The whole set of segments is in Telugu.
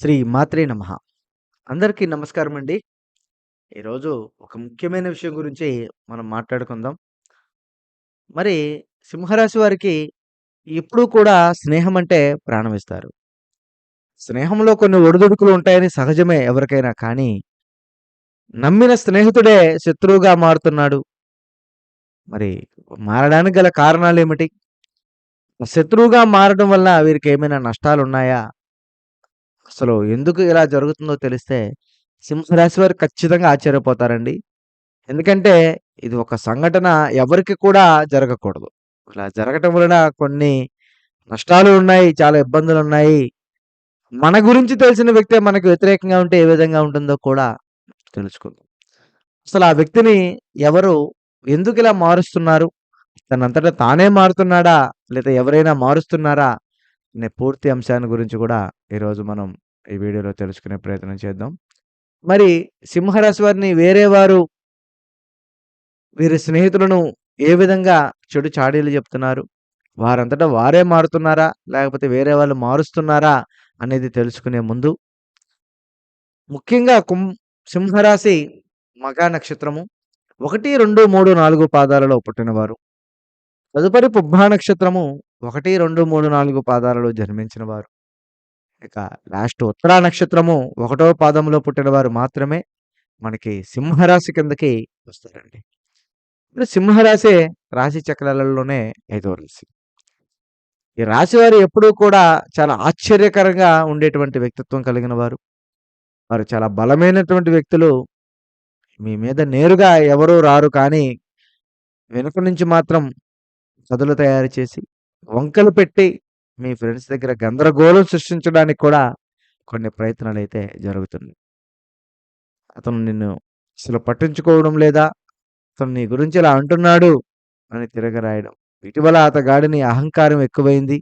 శ్రీ మాత్రే నమః. అందరికీ నమస్కారం అండి. ఈరోజు ఒక ముఖ్యమైన విషయం గురించి మనం మాట్లాడుకుందాం. మరి సింహరాశి వారికి ఎప్పుడూ కూడా స్నేహం అంటే ప్రాణం ఇస్తారు. స్నేహంలో కొన్ని ఒడిదుడుకులు ఉంటాయని సహజమే ఎవరికైనా. కానీ నమ్మిన స్నేహితుడే శత్రువుగా మారుతున్నాడు. మరి మారడానికి గల కారణాలు ఏమిటి శత్రువుగా మారడం వల్ల వీరికి ఏమైనా నష్టాలు ఉన్నాయా అసలు ఎందుకు ఇలా జరుగుతుందో తెలిస్తే సింహరాశి వారు ఖచ్చితంగా ఆశ్చర్యపోతారండి. ఎందుకంటే ఇది ఒక సంఘటన ఎవరికి కూడా జరగకూడదు. ఇలా జరగటం వలన కొన్ని నష్టాలు ఉన్నాయి. చాలా ఇబ్బందులు ఉన్నాయి మన గురించి తెలిసిన వ్యక్తే మనకు వ్యతిరేకంగా ఉంటే ఏ విధంగా ఉంటుందో కూడా తెలుసుకుందాం. అసలు ఆ వ్యక్తిని ఎవరు ఎందుకు ఇలా మారుస్తున్నారు? తనంతట తానే మారుతున్నాడా? లేదా ఎవరైనా మారుస్తున్నారా? అనే పూర్తి అంశాన్ని గురించి కూడా ఈరోజు మనం ఈ వీడియోలో తెలుసుకునే ప్రయత్నం చేద్దాం. మరి సింహరాశి వారిని వేరే వారు వీరి స్నేహితులను ఏ విధంగా చెడు చాడీలు చెప్తున్నారు? వారంతట వారే మారుతున్నారా? లేకపోతే వేరే వాళ్ళు మారుస్తున్నారా? అనేది తెలుసుకునే ముందు ముఖ్యంగా కుం సింహరాశి మగా నక్షత్రము 1, 2, 3, 4 పాదాలలో పుట్టినవారు. తదుపరి పుబ్బా నక్షత్రము 1, 2, 3, 4 పాదాలలో జన్మించినవారు ఇక లాస్ట్ ఉత్తరా నక్షత్రము ఒకటో పాదంలో పుట్టినవారు మాత్రమే మనకి సింహరాశి కిందకి వస్తారండి. సింహరాశి సింహరాశే రాశి చక్రాలలోనే ఐదో రాశి. ఈ రాశి వారు ఎప్పుడూ కూడా చాలా ఆశ్చర్యకరంగా ఉండేటువంటి వ్యక్తిత్వం కలిగిన వారు. వారు చాలా బలమైనటువంటి వ్యక్తులు. మీ మీద నేరుగా ఎవరూ రారు కానీ వెనుక నుంచి మాత్రం కథలు తయారు చేసి, వంకలు పెట్టి మీ ఫ్రెండ్స్ దగ్గర గందరగోళం సృష్టించడానికి కూడా కొన్ని ప్రయత్నాలు అయితే జరుగుతున్నాయి. అతను నిన్ను అసలు పట్టించుకోవడం లేదా? అతను నీ గురించి ఇలా అంటున్నాడు అని తిరగరాయడం. ఇటీవల అతగాడిని అహంకారం ఎక్కువైంది.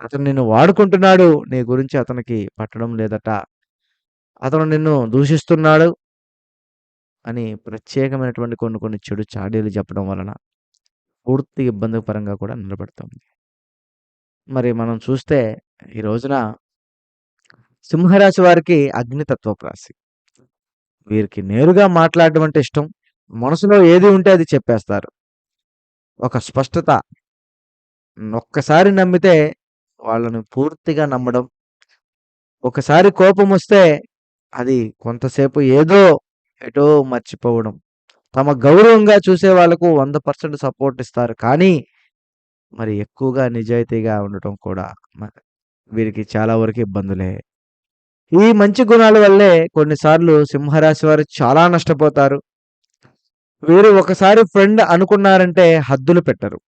అతను నిన్ను వాడుకుంటున్నాడు. నీ గురించి అతనికి పట్టడం లేదట. అతను నిన్ను దూషిస్తున్నాడు. అని ప్రత్యేకమైనటువంటి కొన్ని కొన్ని చెడు చాడీలు చెప్పడం వలన పూర్తి ఇబ్బంది పరంగా కూడా నిలబడుతుంది. మరి మనం చూస్తే ఈ రోజున సింహరాశి వారికి అగ్నితత్వపు రాశి. వీరికి నేరుగా మాట్లాడడం అంటే ఇష్టం. మనసులో ఏది ఉంటే అది చెప్పేస్తారు. ఒక స్పష్టత. ఒక్కసారి నమ్మితే వాళ్ళని పూర్తిగా నమ్మడం. ఒకసారి కోపం వస్తే అది కొంతసేపు ఏదో ఎటో మర్చిపోవడం. తమ గౌరవంగా చూసే వాళ్ళకు 100% సపోర్ట్ ఇస్తారు. కానీ మరి ఎక్కువగా నిజాయితీగా ఉండటం కూడా వీరికి చాలా వరకు ఇబ్బందులే. ఈ మంచి గుణాల వల్లే కొన్నిసార్లు సింహరాశి వారు చాలా నష్టపోతారు. వీరు ఒకసారి ఫ్రెండ్ అనుకున్నారంటే హద్దులు పెట్టరు.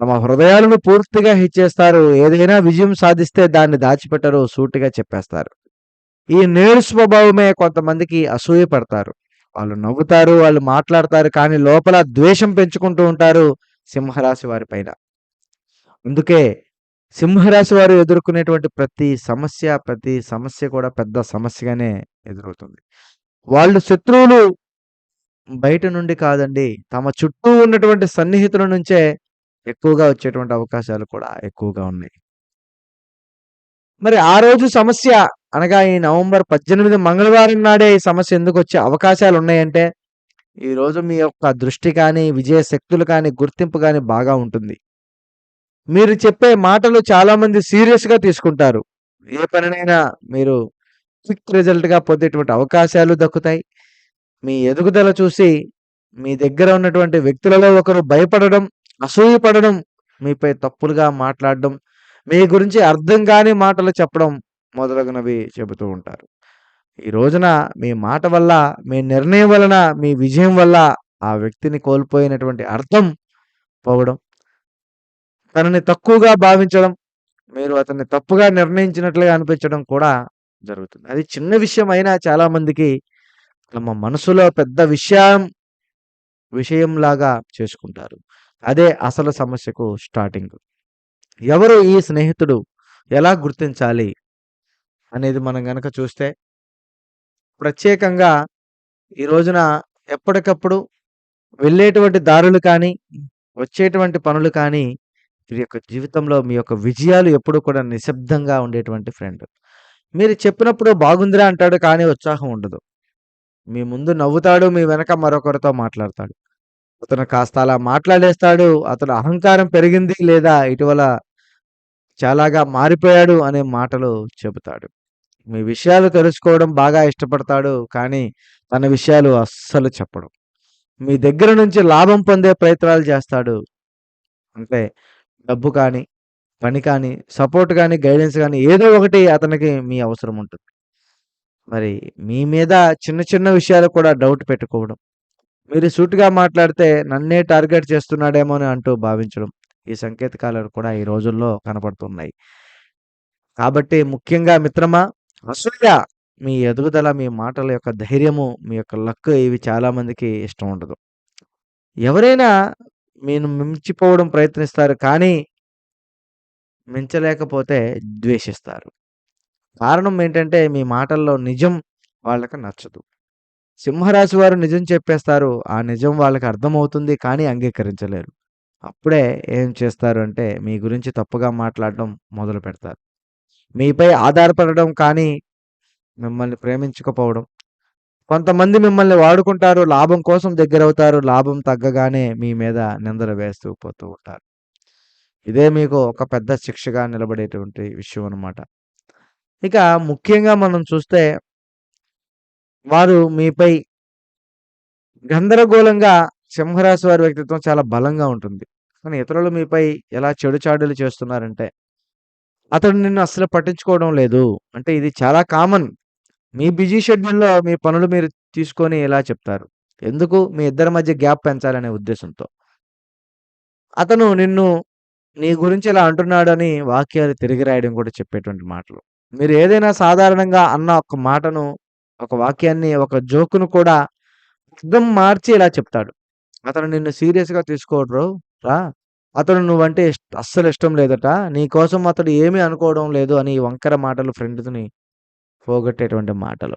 తమ హృదయాలను పూర్తిగా హెచ్చేస్తారు ఏదైనా విజయం సాధిస్తే దాన్ని దాచిపెట్టరు. సూటిగా చెప్పేస్తారు. ఈ నేరు స్వభావమే కొంతమందికి అసూయ పడతారు. వాళ్ళు నవ్వుతారు. వాళ్ళు మాట్లాడతారు. కానీ లోపల ద్వేషం పెంచుకుంటూ ఉంటారు సింహరాశి వారి పైన. అందుకే సింహరాశి వారు ఎదుర్కొనేటువంటి ప్రతి సమస్య, ప్రతి సమస్య కూడా పెద్ద సమస్యగానే ఎదురవుతుంది. వాళ్ళు శత్రువులు బయట నుండి కాదండి. తమ చుట్టూ ఉన్నటువంటి సన్నిహితుల నుంచే ఎక్కువగా వచ్చేటువంటి అవకాశాలు కూడా ఎక్కువగా ఉన్నాయి. మరి ఆ రోజు సమస్య అనగా ఈ నవంబర్ 18 మంగళవారం నాడే ఈ సమస్య ఎందుకొచ్చే అవకాశాలున్నాయంటే, ఈరోజు మీ యొక్క దృష్టి కానీ, విజయ శక్తులు కానీ, గుర్తింపు కానీ బాగా ఉంటుంది. మీరు చెప్పే మాటలు చాలామంది సీరియస్‌గా తీసుకుంటారు. ఏ పనినైనా మీరు క్విక్ రిజల్ట్‌గా పొందేటువంటి అవకాశాలు దక్కుతాయి. మీ ఎదుగుదల చూసి మీ దగ్గర ఉన్నటువంటి వ్యక్తులలో ఒకరు భయపడడం, అసూయపడడం మీపై తప్పులుగా మాట్లాడడం, మీ గురించి అర్థం కాని మాటలు చెప్పడం మొదలగునవి చెబుతూ ఉంటారు. ఈ రోజున మీ మాట వల్ల, మీ నిర్ణయం వలన, మీ విజయం వల్ల ఆ వ్యక్తిని కోల్పోయినటువంటి అర్థం పోవడం. తనని తక్కువగా భావించడం, మీరు అతన్ని తప్పుగా నిర్ణయించినట్లుగా అనిపించడం కూడా జరుగుతుంది. అది చిన్న విషయం అయినా చాలామందికి తమ మనసులో పెద్ద విషయం విషయంలాగా చేసుకుంటారు. అదే అసలు సమస్యకు స్టార్టింగ్. ఎవరు ఈ స్నేహితుడు? ఎలా గుర్తించాలి? అనేది మనం గనక చూస్తే ప్రత్యేకంగా ఈ రోజున ఎప్పటికప్పుడు వెళ్ళేటువంటి దారులు కానీ, వచ్చేటువంటి పనులు కానీ, మీ యొక్క జీవితంలో మీ యొక్క విజయాలు ఎప్పుడూ కూడా నిశ్శబ్దంగా ఉండేటువంటి ఫ్రెండ్. మీరు చెప్పినప్పుడు బాగుందిరా అంటాడు కానీ ఉత్సాహం ఉండదు. మీ ముందు నవ్వుతాడు. మీ వెనక మరొకరితో మాట్లాడతాడు. అతను కాస్త అలా మాట్లాడేస్తాడు. అతను అహంకారం పెరిగింది లేదా ఇటీవల చాలాగా మారిపోయాడు అనే మాటలు చెబుతాడు. మీ విషయాలు తెలుసుకోవడం బాగా ఇష్టపడతాడు. కానీ తన విషయాలు అస్సలు చెప్పడం మీ దగ్గర నుంచి లాభం పొందే ప్రయత్నాలు చేస్తాడు. అంటే డబ్బు కానీ, పని కానీ, సపోర్ట్ కానీ గైడెన్స్ కానీ ఏదో ఒకటి అతనికి మీ అవసరం ఉంటుంది. మరి మీ మీద చిన్న చిన్న విషయాలు కూడా డౌట్ పెట్టుకోవడం. మీరు సూటుగా మాట్లాడితే నన్నే టార్గెట్ చేస్తున్నాడేమో అని అంటూ భావించడం. ఈ సంకేతకాలు కూడా ఈ రోజుల్లో కనపడుతున్నాయి. కాబట్టి ముఖ్యంగా మిత్రమా అసూయ, మీ ఎదుగుదల, మీ మాటల యొక్క ధైర్యము, మీ యొక్క లక్ ఇవి చాలామందికి ఇష్టం ఉండదు. ఎవరైనా మీరు మించిపోవడం ప్రయత్నిస్తారు. కానీ మించలేకపోతే ద్వేషిస్తారు. కారణం ఏంటంటే మీ మాటల్లో నిజం వాళ్ళకి నచ్చదు. సింహరాశి వారు నిజం చెప్పేస్తారు. ఆ నిజం వాళ్ళకి అర్థమవుతుంది. కానీ అంగీకరించలేరు. అప్పుడే ఏం చేస్తారు అంటే మీ గురించి తప్పుగా మాట్లాడడం మొదలు పెడతారు మీపై ఆధారపడడం కానీ మిమ్మల్ని ప్రేమించకపోవడం. కొంతమంది మిమ్మల్ని వాడుకుంటారు. లాభం కోసం దగ్గరవుతారు. లాభం తగ్గగానే మీ మీద నిందలు వేస్తూ పోతూ ఉంటారు. ఇదే మీకు ఒక పెద్ద శిక్షగా నిలబడేటువంటి విషయం అన్నమాట. ఇక ముఖ్యంగా మనం చూస్తే వారు మీపై గందరగోళంగా సింహరాశి వారి వ్యక్తిత్వం చాలా బలంగా ఉంటుంది. కానీ ఇతరులు మీపై ఎలా చెడు చాడులు చేస్తున్నారంటే అతడు నిన్ను అస్సలు పట్టించుకోవడం లేదు. అంటే ఇది చాలా కామన్. మీ బిజీ షెడ్యూల్‌లో మీ పనులు మీరు తీసుకొని ఇలా చెప్తారు. ఎందుకు? మీ ఇద్దరి మధ్య గ్యాప్ పెంచాలనే ఉద్దేశంతో. అతను నిన్ను నీ గురించి ఇలా అంటున్నాడని వాక్యాలు తిరిగి రాయడం కూడా చెప్పేటువంటి మాటలు. మీరు ఏదైనా సాధారణంగా అన్న ఒక మాటను, ఒక వాక్యాన్ని, ఒక జోక్‌ను కూడా అర్థం మార్చి ఇలా చెప్తాడు. అతను నిన్ను సీరియస్‌గా తీసుకోడురో రా! అతను నువ్వంటే ఇష్ అస్సలు ఇష్టం లేదట. నీ కోసం అతడు ఏమీ అనుకోవడం లేదు అని వంకర మాటలు ఫ్రెండ్తోని పోగొట్టేటువంటి మాటలు.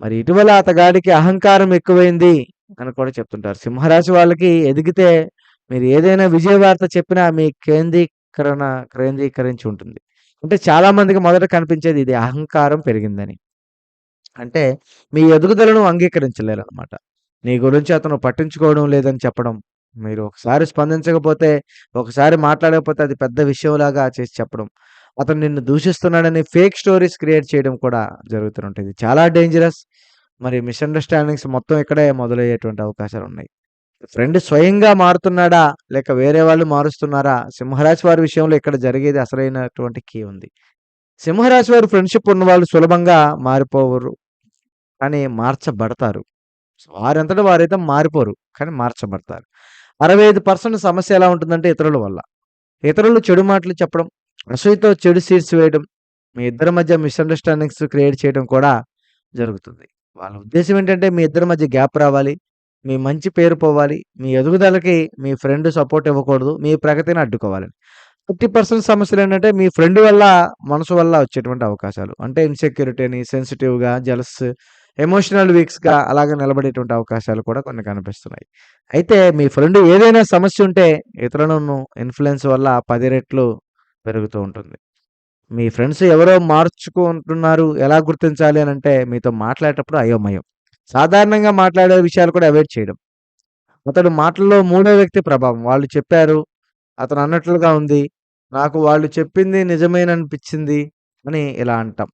మరి ఇటీవల అతగాడికి అహంకారం ఎక్కువైంది అని కూడా చెప్తుంటారు. సింహరాశి వాళ్ళకి ఎదిగితే మీరు ఏదైనా విజయవార్త చెప్పినా మీ కేంద్రీకరణ కేంద్రీకరించి ఉంటుంది. అంటే చాలా మందికి మొదట కనిపించేది ఇది అహంకారం పెరిగిందని. అంటే మీ ఎదుగుదలను అంగీకరించలేరన్నమాట. నీ గురించి అతను పట్టించుకోవడం లేదని చెప్పడం. మీరు ఒకసారి స్పందించకపోతే, ఒకసారి మాట్లాడకపోతే అది పెద్ద విషయంలాగా చేసి చెప్పడం. అతను నిన్ను దూషిస్తున్నాడని ఫేక్ స్టోరీస్ క్రియేట్ చేయడం కూడా జరుగుతుంటుంది చాలా డేంజరస్. మరి మిస్‌అండర్‌స్టాండింగ్స్ మొత్తం ఇక్కడే మొదలయ్యేటువంటి అవకాశాలు ఉన్నాయి ఫ్రెండ్ స్వయంగా మారుతున్నాడా? లేక వేరే వాళ్ళు మారుస్తున్నారా? సింహరాశి వారి విషయంలో ఇక్కడ జరిగేది అసలైనటువంటి కీ ఉంది. సింహరాశి వారు ఫ్రెండ్‌షిప్ ఉన్న వాళ్ళు సులభంగా మారిపోవరు. కానీ మార్చబడతారు. వారంతట వారైతే మారిపోరు. కానీ మార్చబడతారు. 65% సమస్య ఎలా ఉంటుందంటే ఇతరుల వల్ల. ఇతరులు చెడు మాటలు చెప్పడం, అసూయతో చెడు సీడ్స్ వేయడం, మీ ఇద్దరి మధ్య మిస్‌అండర్‌స్టాండింగ్స్ క్రియేట్ చేయడం కూడా జరుగుతుంది. వాళ్ళ ఉద్దేశం ఏంటంటే మీ ఇద్దరి మధ్య గ్యాప్ రావాలి. మీ మంచి పేరు పోవాలి. మీ ఎదుగుదలకి మీ ఫ్రెండ్ సపోర్ట్ ఇవ్వకూడదు. మీ ప్రగతిని అడ్డుకోవాలని. థర్టీ పర్సెంట్ సమస్యలు ఏంటంటే మీ ఫ్రెండ్ వల్ల, మనసు వల్ల వచ్చేటువంటి అవకాశాలు. అంటే ఇన్‌సెక్యూరిటీ అని, సెన్సిటివ్‌గా, జలస్ ఎమోషనల్ వీక్స్‌గా అలాగే నిలబడేటువంటి అవకాశాలు కూడా కొన్ని కనిపిస్తున్నాయి. అయితే మీ ఫ్రెండ్ ఏదైనా సమస్య ఉంటే ఇతరులను ఇన్ఫ్లుయెన్స్ వల్ల పది రెట్లు పెరుగుతూ ఉంటుంది. మీ ఫ్రెండ్స్ ఎవరో మార్చుకుంటున్నారు. ఎలా గుర్తించాలి అని అంటే మీతో మాట్లాడేటప్పుడు అయోమయం. సాధారణంగా మాట్లాడే విషయాలు కూడా అవాయిడ్ చేయడం. అతడు మాటల్లో మూడో వ్యక్తి ప్రభావం. వాళ్ళు చెప్పారు. అతను అన్నట్లుగా ఉంది. నాకు వాళ్ళు చెప్పింది నిజమేననిపించింది అని ఇలా అంటాం.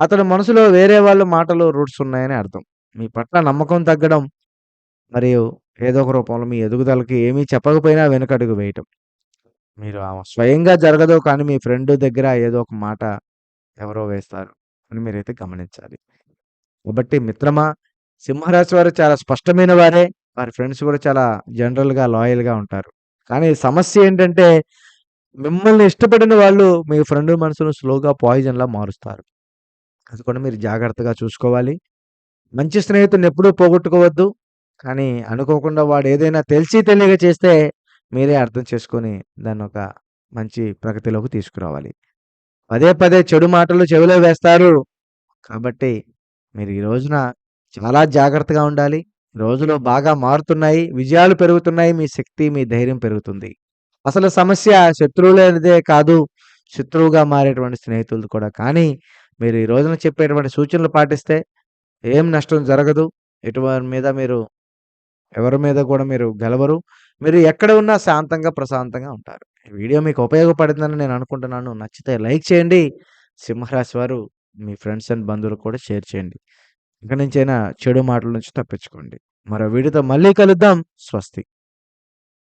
అతడు మనసులో వేరే వాళ్ళ మాటలు రూట్స్ ఉన్నాయని అర్థం. మీ పట్ల నమ్మకం తగ్గడం మరియు ఏదో ఒక రూపంలో మీ ఎదుగుదలకి ఏమీ చెప్పకపోయినా వెనుకడుగు వేయటం. మీరు ఆహ్, స్వయంగా జరగదు కానీ మీ ఫ్రెండ్ దగ్గర ఏదో ఒక మాట ఎవరో వేస్తారు అని మీరైతే గమనించాలి. కాబట్టి మిత్రమా, సింహరాశి వారు చాలా స్పష్టమైన వారే. వారి ఫ్రెండ్స్ కూడా చాలా జనరల్‌గా, లాయల్‌గా ఉంటారు. కానీ సమస్య ఏంటంటే మిమ్మల్ని ఇష్టపడిన వాళ్ళు మీ ఫ్రెండ్ మనసును స్లోగా పాయిజన్‌లా మారుస్తారు. అది కూడా మీరు జాగ్రత్తగా చూసుకోవాలి. మంచి స్నేహితుడిని ఎప్పుడూ పోగొట్టుకోవద్దు. కానీ అనుకోకుండా వాడు ఏదైనా తెలిసి తెలియక చేస్తే మీరే అర్థం చేసుకొని దాన్ని ఒక మంచి ప్రగతిలోకి తీసుకురావాలి. పదే పదే చెడు మాటలు చెవిలో వేస్తారు. కాబట్టి మీరు ఈ రోజున చాలా జాగ్రత్తగా ఉండాలి. రోజులో బాగా మారుతున్నాయి. విజయాలు పెరుగుతున్నాయి. మీ శక్తి, మీ ధైర్యం పెరుగుతుంది. అసలు సమస్య శత్రువులదే కాదు. శత్రువుగా మారేటువంటి స్నేహితులు కూడా. కానీ మీరు ఈ రోజున చెప్పేటువంటి సూచనలు పాటిస్తే ఏం నష్టం జరగదు. ఎటువంటి మీద మీరు ఎవరి మీద కూడా మీరు గెలవరు. మీరు ఎక్కడ ఉన్నా శాంతంగా, ప్రశాంతంగా ఉంటారు. వీడియో మీకు ఉపయోగపడిందని నేను అనుకుంటున్నాను. నచ్చితే లైక్ చేయండి. సింహరాశి వారు మీ ఫ్రెండ్స్ అండ్ బంధువులకు కూడా షేర్ చేయండి. ఇక నుంచైనా చెడు మాటల నుంచి తప్పించుకోండి. మరో వీడియోతో మళ్ళీ కలుద్దాం. స్వస్తి.